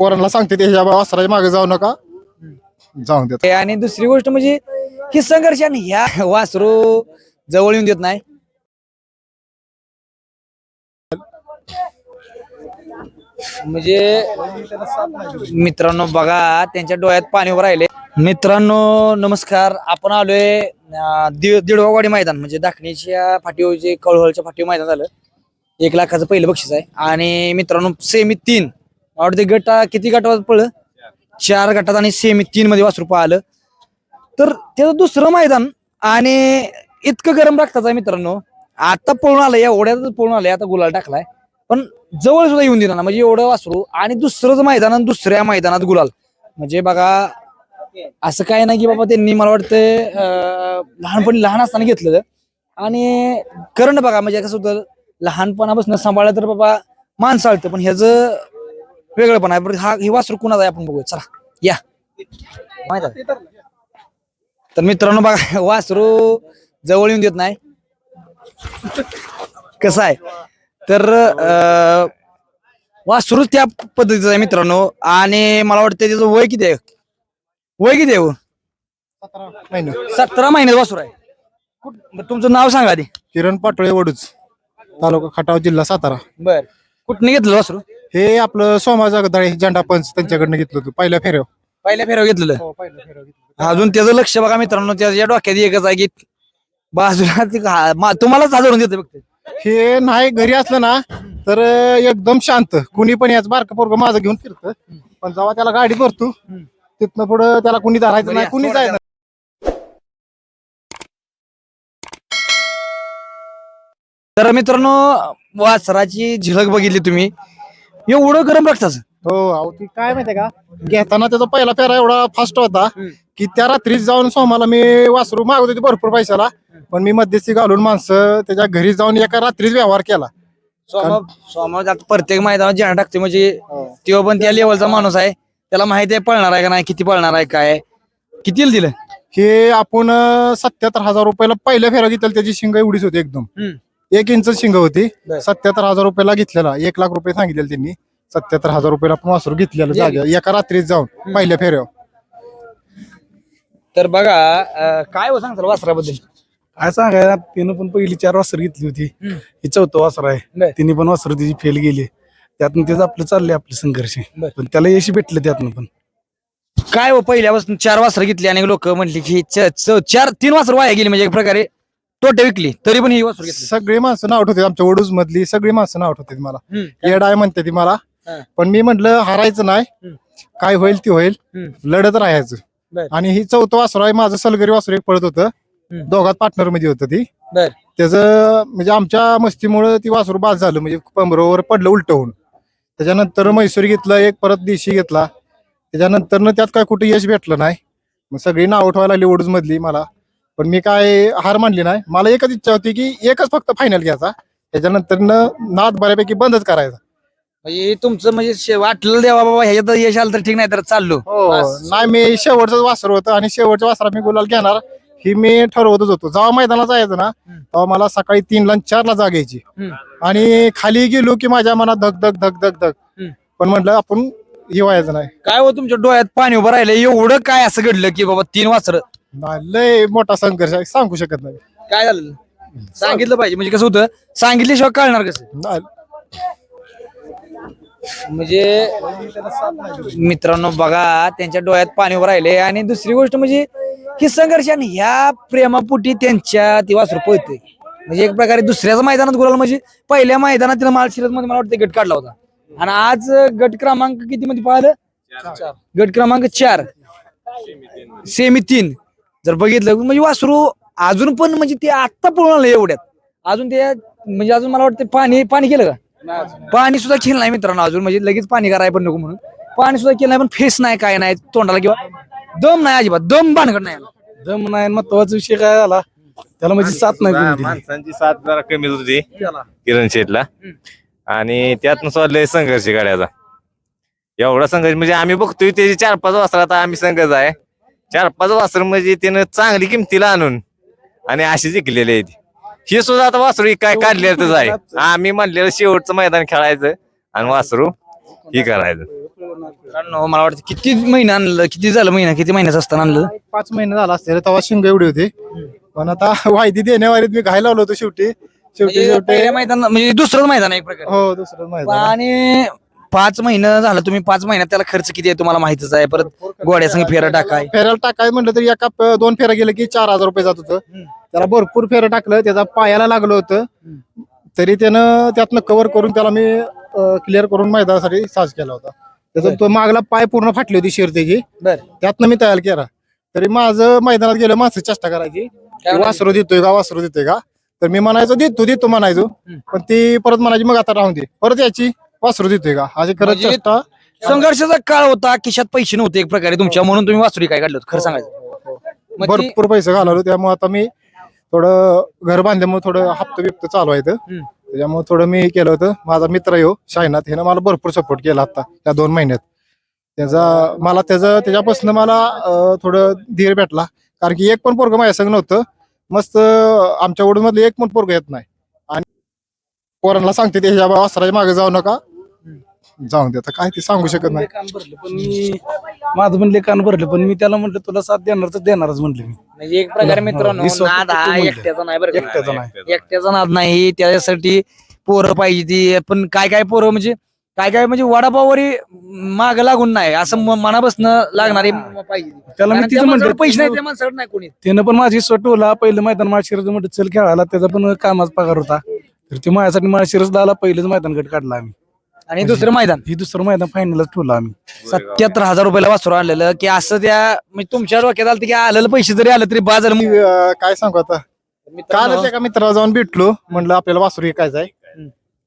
पोरांना सांगते ते ह्या वासराच्या मागे जाऊ नका. जाऊन देत. आणि दुसरी गोष्ट म्हणजे ही संघर्ष आणि ह्या वासरू जवळ येऊन देत नाही. म्हणजे मित्रांनो बघा त्यांच्या डोळ्यात पाणी उभं राहिले. मित्रांनो नमस्कार. आपण आलोय अं, दि- दिडवावाडी मैदान. म्हणजे दाखणीच्या फाटीवर जे कळवळच्या फाटीवर मैदान झालं एक लाखाचं पहिलं बक्षीस आहे. आणि मित्रांनो सेमी तीन. आवडते गटा गट किती गटावर पडलं चार गटात आणि सेमी तीन मध्ये वासरू पाहिलं. तर त्याचं दुसरं मैदान आणि इतकं गरम राखताच आहे मित्रांनो. आता पळून आलंय एवढ्यातच पळून आलंय आता गुलाल टाकलाय. पण जवळ सुद्धा येऊन दिला ना म्हणजे एवढं वासरू आणि दुसरंच मैदान आणि दुसऱ्या मैदानात गुलाल. म्हणजे बघा असं काय नाही की बाबा त्यांनी मला वाटतं लहानपणी लहान असताना घेतलं आणि करण बघा म्हणजे कसं होतं लहानपणापासून सांभाळलं तर बाबा माणसं आलतं पण ह्याचं वेगळं पण आहे बरं हा हे वासरू कुणाचं आहे आपण बघूया चला या. माहीत आहे? तर मित्रांनो बघा वासरू जवळ येऊन देत नाही. कसं आहे? तर अं, वासरू त्या पद्धतीचं आहे मित्रांनो आणि मला वाटतं त्याचं वय किती आहे? वय किती आहे हो? महिने सतरा महिन्यात वासरू आहे. कुठ- बरं, तुमचं नाव सांगा आधी. किरण पाटोळे वडूच तालुका खटाव जिल्हा सातारा. बर. कुठनं घेतलं वासरू? हे आपलं सोमा जगदाळे झेंडा पंच त्यांच्याकडनं घेतलं होतं पहिल्या फेऱ्यावर. पहिल्या फेऱ्यावर घेतलेलं? हो पहिल्या फेऱ्यावर घेतलं अजून त्याचं लक्ष बघा मित्रांनो त्याच्या डोक्यात एकच आहे की बाजूला ती हा- मा- तुम्हालाच हादरून देते फक्त. हे नाही घरी असलं ना तर एकदम शांत. कुणी पण याच बारक पोरग माझं घेऊन फिरतं. पण जेव्हा त्याला गाडी भरतो तिथनं पुढं त्याला कुणी धरायचं नाही कुणी जायचं तर मित्रांनो वासराची झलक बघितली तुम्ही. एवढं गरम रक्ताचं. हो अहो ती काय माहितीये का? घेताना त्याचा पहिला फेरा एवढा फास्ट होता की त्या रात्री जाऊन सोमाला मी वासरू मागवत होती भरपूर पैशाला. पण मी मध्यस्थी घालून माणसं त्याच्या घरी जाऊन एका रात्रीच व्यवहार केला. सोमा सोमा आता प्रत्येक मैदानात जेणा टाकते म्हणजे तेव्हा पण त्या लेवलचा माणूस आहे. त्याला माहिती आहे पळणार आहे का नाही किती पळणार आहे काय कितीला दिलं? हे आपण सत्याहत्तर हजार रुपयाला पहिल्या फेरा घेतलेला त्याची शिंग एवढीच होती एकदम. एक इंच शिंग होती. सत्याहत्तर हजार रुपयाला घेतलेला. एक लाख रुपये सांगितलेले त्यांनी. सत्याहत्तर हजार रुपयाला आपण वासरू घेतलेलं जाग्या एका रात्रीत जाऊन पहिल्या फेऱ्यावर. तर बघा अं, काय हो सांगताल वासराबद्दल? काय सांगाय तिनं पण पहिली चार वासर घेतली होती. ही चौथं वासर आहे. बर. तिने पण वासर तिची फेल गेली. त्यातून तेच आपलं चाललंय आपलं संघर्ष. बर. पण त्याला यश भेटलं त्यातनं पण. काय हो पहिल्यापासून चार वासरं घेतली आणि लोक म्हटली की च- च- चार तीन वासर वाया गेली म्हणजे एक प्रकारे. तोटे विकली तरी पण ही घेतली सगळी माणसं नाव ठेवते आमच्या वडूज मधली सगळी माणसं नाव ठेवते मला हम्म. येड आहे म्हणते ती मला हा. पण मी म्हंटल हारायचं नाही हम्म. काय होईल ते होईल हम्म. लढत राहायचं बर. आणि ही चौथं वासरू आहे माझं सलगरी वासरू एक पळत होतं हम्म. दोघात पार्टनरमध्ये होतं ती बर. त्याचं म्हणजे आमच्या मस्तीमुळे ती वासरू बाद झालं म्हणजे पंबरोवर पडलं उलट होऊन त्याच्यानंतर मैसूर घेतलं एक परत देशी घेतला त्याच्यानंतर त्यात काय कुठे यश भेटलं नाही मग सगळी नाव उठवायला लागली ओढूज मधली मला पण मी काय हार मानली नाही. मला एकच इच्छा होती की एकच फक्त फायनल घ्यायचा. त्याच्यानंतर नाद बऱ्यापैकी बंदच करायचा. म्हणजे तुमचं म्हणजे शे- वाटलं देवा बाबा ह्याच्यात यश आलं तर ठीक नाही तर चाललो. हो. नाही मी शेवटचं वासर होतं आणि शेवटच्या वासरा मी गुलाल घेणार ही मी ठरवतच होतो. जेव्हा मैदानाला जायचं ना तेव्हा मला सकाळी तीनला आणि चारला जाग यायची. हम्म. आणि खाली गेलो की माझ्या मनात धक धक धक धक धक. हम्म. पण म्हटलं आपण हे व्हायचं नाही. काय हो तुमच्या डोळ्यात पाणी उभं राहिलं एवढं काय असं घडलं की बाबा तीन वासर? नाही, लय मोठा संघर्ष आहे सांगू शकत नाही. काय झालं? सांगितलं पाहिजे म्हणजे कसं होतं? सांगितल्याशिवाय कळणार कसं? नाही. म्हणजे मित्रांनो बघा त्यांच्या डोळ्यात पाणी उभं राहिले आणि दुसरी गोष्ट म्हणजे ही संघर्ष आणि ह्या प्रेमापोटी त्यांच्या ती वासरू पळते म्हणजे एक प्रकारे दुसऱ्याच मैदानात गुलाल म्हणजे पहिल्या मैदानात तिला माळशिरत मध्ये मला वाटतं गट काढला होता. आणि आज गट क्रमांक किती मध्ये पाहिलं गट क्रमांक चार. सेमी तीन जर बघितलं म्हणजे वासरू अजून पण म्हणजे ते आत्ता पळून आलं एवढ्यात. अजून ते म्हणजे अजून मला वाटतं पाणी पाणी केलं का? पाणी सुद्धा केलं नाही मित्रांनो अजून म्हणजे लगेच पाणी करायला पण नको म्हणून. पाणी सुद्धा केलं नाही पण फेस नाही काय नाही तोंडाला किंवा दम नाही अजिबात दम भानगड नाही दम नाही महत्त्वाचा विषय काय झाला त्याला म्हणजे साथ नाही कोणी दिली. माणसांची साथ जरा कमी होती किरण शेठला. आणि त्यातनं चाललंय संघर्ष गाड्याचा एवढा संघर्ष म्हणजे आम्ही बघतोय त्याचे चार पाच वासर आता आम्ही संघर्ष आहे. चार पाच वासर म्हणजे त्यानं चांगली किमतीला आणून आणि अशी जिंकलेली आहे ती. ही सुद्धा आता वासरू काय काढलेलंच आहे आम्ही म्हणलेलं शेवटचं मैदान खेळायचं आणि वासरू ही करायचं. मित्रांनो मला वाटतं किती महिना आणलं किती झालं महिना किती महिन्याचं असताना आणलं? पाच महिने झाला असते तेव्हा शिंग एवढी होती. पण आता वायदी देण्यावारीत मी घायला लावलो होतो शेवटी. शेवटी म्हणजे शेवटी. पहिल्या मैदान म्हणजे दुसरंच मैदान आहे एक प्रकारे. हो दुसरं माहिती आणि पाच महिने झालं तुम्ही पाच महिन्यात त्याला खर्च किती आहे तुम्हाला माहितच आहे. परत गोड्यासंग फेरा टाकाय. फेऱ्याला टाकाय म्हणलं तरी एका प- दोन फेऱ्या गेलं की चार हजार रुपये जात होतं. त्याला भरपूर फेरं टाकलं त्याचा पायाला लागलं होतं. तरी त्यानं त्यातनं कव्हर करून त्याला मी क्लिअर करून मैदानासाठी साज केला होता. त्याचा तो मागला पाय पूर्ण फाटली होती शिरतेची. बर. त्यातनं मी तयार केला. तरी माझं मैदानात गेलं माणसं चेष्टा करायची? वासरू देतोय का वासरू देतोय का? तर मी म्हणायचो देतो देतो म्हणायचो. पण ती परत म्हणायची मग आता राहून दे. परत याची वासरू देतोय का? करत म्हणजे चेष्टा. संघर्षाचा काळ होता खिशात पैसे नव्हते एक प्रकारे तुमच्या म्हणून तुम्ही वासुरी काय काढलं होतं, खरं सांगायचं. मग ती- भरपूर पैसे घालवले त्यामुळे आता मी थोडं घर बांधल्यामुळे थोडं हप्ता बिप्त चालू आहे इथं. हम्म. त्याच्यामुळे थोडं मी केलं होतं. माझा मित्र येऊ शायनाथ ह्यानं मला भरपूर सपोर्ट केला आता या दोन महिन्यात. त्याचा मला त्याचं त्याच्यापासून मला अं, थोडं धीर भेटला. कारण की एक पण पोरग माझ्या संग नव्हतं. मस्त अं, आमच्या मधलं एक पण पोरग येत नाही. आणि पोरांना सांगते ते ह्या वासराच्या मागे जाऊ नका. जाऊन दे. आता काय ते सांगू शकत नाही. कान भरले पण मी माझं म्हणले कान भरले पण मी त्याला म्हटलं तुला साथ देणार तर देणारच म्हटलं मी. म्हणजे एक प्रकारे मित्रांनो नाद हा म्हणलं. एकट्याचा नाही बरं का? एकट्याचा नाही. एकट्याचा नाद नाही त्याच्यासाठी पोरं पाहिजे ती. पण काय काय पोरं म्हणजे काय काय म्हणजे वडापावरी माग लागून नाही असं म- मनापासनं लागणारी पाहिजे. ती. त्याला मी कारण त्या पैसे नाही त्या माणसाकडे नाही कोणी. त्यानं पण माझी स्वटवला पहिलं मैदान माळशिरस म्हटलं चल खेळायला. त्याचा पण कामाचा पगार होता. तर ते माझ्यासाठी माळशिरस आला पहिलंच मैदान गट काढला आम्ही. आणि दुसरं मैदान. ही दुसरं मैदान फायनलच ठेवलं आम्ही. सत्याहत्तर हजार रुपयाला वासरू आणलेलं की असं त्या म्हणजे तुमच्या डोक्यात आलं की आलेलं पैसे जरी आलं तरी बाजार मी, अं, काय सांगू आता? कालच एका मित्राला जाऊन भेटलो म्हणलं आपल्याला वासरू विकायचं आहे.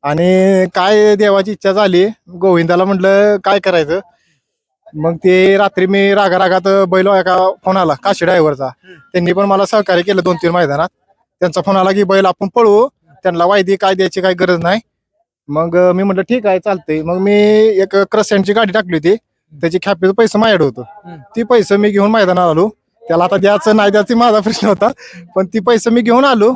आणि काय देवाची इच्छा झाली गोविंदाला म्हणलं काय करायचं? मग ते रात्री मी रागा रागात बैल एका फोन आला काशी ड्रायव्हरचा त्यांनी पण मला सहकार्य केलं दोन तीन मैदानात. त्यांचा फोन आला की बैल आपण पळवू त्यांना वायदी काय द्यायची काही गरज नाही. मग अं, मी म्हटलं ठीक आहे चालतंय. मग मी एक क्रसेंटची गाडी टाकली होती. त्याची खेपेचं पैसे माझ्याकडे होतं. ती पैसे मी घेऊन मैदानात आलो. त्याला आता द्यायचं नाही द्यायचं माझा प्रश्न होता. पण ती पैसे मी घेऊन आलो.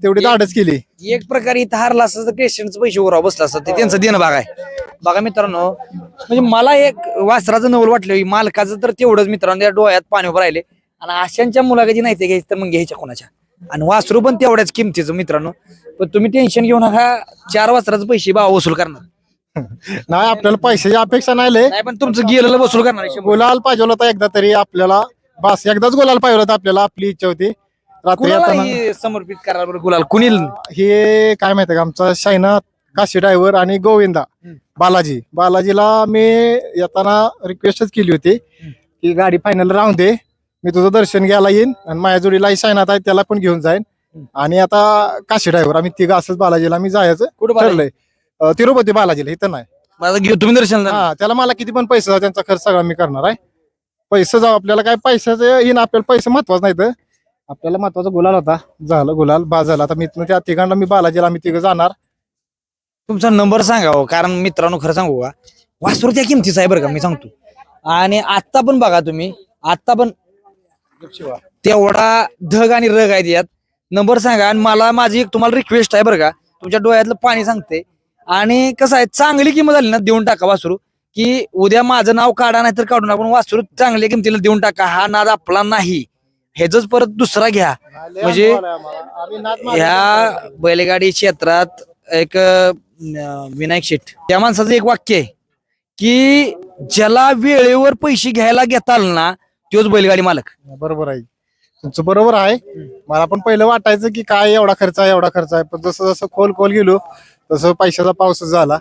तेवढी धाडच केली. एक प्रकारे इथं हारला असतं तर क्रिश्चियनचं पैसे उराव बसला असतं. ते त्यांचं देणं भाग आहे. बघा मित्रांनो म्हणजे मला एक वासराचं नवल वाटलं. मालकाचं तर तेवढंच मित्रांनो त्या डोळ्यात पाणी उभं राहिले. आणि अशांच्या मुलाखती नाही ते घ्यायची तर मग घ्यायच्या कोणाच्या? आणि वासरू पण तेवढ्याच किमतीचं मित्रांनो. पण तुम्ही टेन्शन घेऊ नका. चार वासराचे पैसे भाव वसूल करणार. नाही आपल्याला पैशाची अपेक्षा नाही लय. नाही पण तुमचं गेलेलं वसूल करणार आहे शंभर. गुलाल पाहिजे होता एकदा तरी आपल्याला. बस एकदाच गुलाल पाहिजे होता आपल्याला आपली इच्छा होती. रात्री कुणाला येताना हे समर्पित करा बरं गुलाल कुणील? हे काय माहितीये का आमचा शायनाथ काशी ड्रायव्हर आणि गोविंदा बालाजी. बालाजीला मी येताना रिक्वेस्टच केली होती की गाडी फायनल राहून दे. मी तुझं दर्शन घ्यायला येईन आणि माझ्या जोडीला शायनाथ आहे त्याला पण घेऊन जाईन. आणि आता काशी ड्रायव्हर आम्ही तिघं असंच बालाजीला आम्ही जायचं कुठं? ठरलंय. तिरुपती बालाजीला इथं नाही. माझं घेऊ तुम्ही दर्शन. हा त्याला मला किती पण पैसे त्यांचा खर्च सगळा मी करणार आहे. पैसे जाऊ आपल्याला काय पैशाचं येईन आपल्याला पैसे महत्वाचं नाही तर आपल्याला महत्त्वाचा गुलाल होता. झालं गुलाल बा झाला. आता मी त्या तिघांना मी बालाजीला आम्ही तिघं जाणार. तुमचा नंबर सांगा हो, कारण मित्रांनो खरं सांगू का? वासरू त्या किमतीचा आहे बरं का मी सांगतो. आणि आता पण बघा तुम्ही आता पण तेवढा धग आणि रग आहे यात नंबर सांगा आणि मला माझी एक तुम्हाला रिक्वेस्ट आहे बरं का. तुमच्या डोळ्यातलं पाणी सांगते. आणि कसं आहे चांगली किंमत झाली ना देऊन टाका वासरू. की उद्या माझं नाव काढा नाही तर काढून आपण वासरू चांगल्या किमतीला देऊन टाका. हा नाद आपला नाही. ह्याच परत दुसरा घ्या. म्हणजे ह्या बैलगाडी क्षेत्रात एक विनायक शेठ. त्या माणसाचं एक वाक्य आहे की ज्याला वेळेवर पैसे घ्यायला घेता आलं ना तोच बैलगाडी मालक. बरोबर आहे. तुमचं बरोबर आहे. मला पण पहिलं वाटायचं की काय एवढा खर्च आहे एवढा खर्च आहे. पण जसं जसं खोल खोल गेलो तसं पैशाचा पाऊस झाला.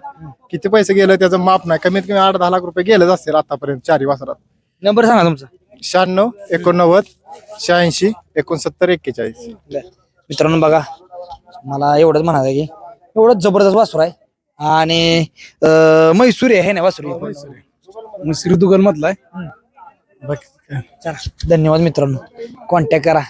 किती पैसे गेले त्याचं माप नाही. कमीत कमी आठ दहा लाख रुपये गेलेच असतील आतापर्यंत चारही वासरात. नंबर सांगा तुमचा. शहाण्णव एकोणनव्वद शहाऐंशी एकोणसत्तर एक्केचाळीस. मित्रांनो बघा मला एवढंच म्हणायचं की एवढं जबरदस्त वासूर आहे. आणि अं, मैसूरी आहे ना वासूरी? मग श्रीदुगल मधला आहे. चला धन्यवाद मित्रांनो. कॉन्टॅक्ट करा.